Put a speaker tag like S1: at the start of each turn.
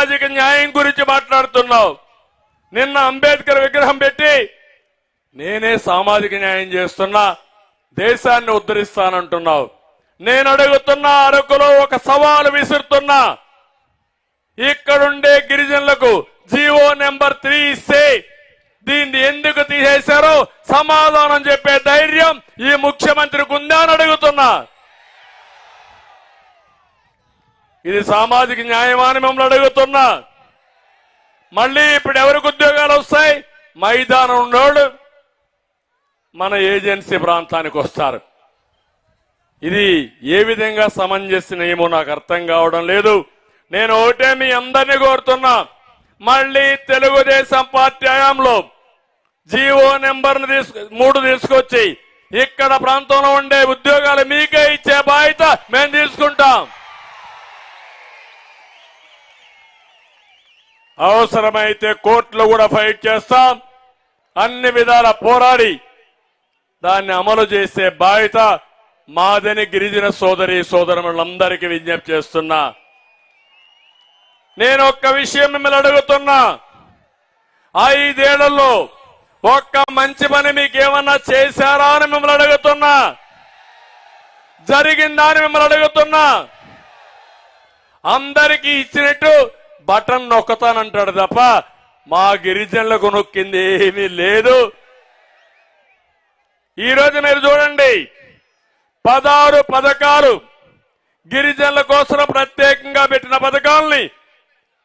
S1: సామాజిక న్యాయం గురించి మాట్లాడుతున్నావు. నిన్న అంబేద్కర్ విగ్రహం పెట్టి నేనే సామాజిక న్యాయం చేస్తున్నా దేశాన్ని ఉద్ధరిస్తానంటున్నావు. నేను అడుగుతున్నా అరకులో ఒక సవాలు విసురుతున్నా. ఇక్కడుండే గిరిజనులకు జీవో నెంబర్ త్రీ ఇస్తే దీన్ని ఎందుకు తీసేశారో సమాధానం చెప్పే ధైర్యం ఈ ముఖ్యమంత్రికి ఉందా అని అడుగుతున్నా. ఇది సామాజిక న్యాయమాని మిమ్మల్ని అడుగుతున్నా. మళ్ళీ ఇప్పుడు ఎవరికి ఉద్యోగాలు వస్తాయి? మైదానం ఉన్నోడు మన ఏజెన్సీ ప్రాంతానికి వస్తారు. ఇది ఏ విధంగా సమంజసమేమో నాకు అర్థం కావడం లేదు. నేను ఒకటే మీ అందరినీ కోరుతున్నా. మళ్ళీ తెలుగుదేశం పార్టీ హయాంలో జీవో నెంబర్ను తీసుకు మూడు తీసుకొచ్చి ఇక్కడ ప్రాంతంలో ఉండే ఉద్యోగాలు మీకే ఇచ్చే బాధ్యత మేము తీసుకుంటాం. అవసరమైతే కోర్టులో కూడా ఫైట్ చేస్తాం. అన్ని విధాల పోరాడి దాన్ని అమలు చేసే బాధ్యత మాదని గిరిజన సోదరి సోదరులందరికీ విజ్ఞప్తి చేస్తున్నా. నేను ఒక్క విషయం మిమ్మల్ని అడుగుతున్నా. ఐదేళ్ళలో ఒక్క మంచి పని మీకు ఏమన్నా చేశారా అని మిమ్మల్ని అడుగుతున్నా. జరిగిందా అని మిమ్మల్ని అడుగుతున్నా. అందరికీ ఇచ్చినట్టు బటన్ నొక్కతానంటాడు తప్ప మా గిరిజనులకు నొక్కింది ఏమీ లేదు. ఈ రోజు మీరు చూడండి పదహారు పథకాలు గిరిజనుల కోసం ప్రత్యేకంగా పెట్టిన పథకాలని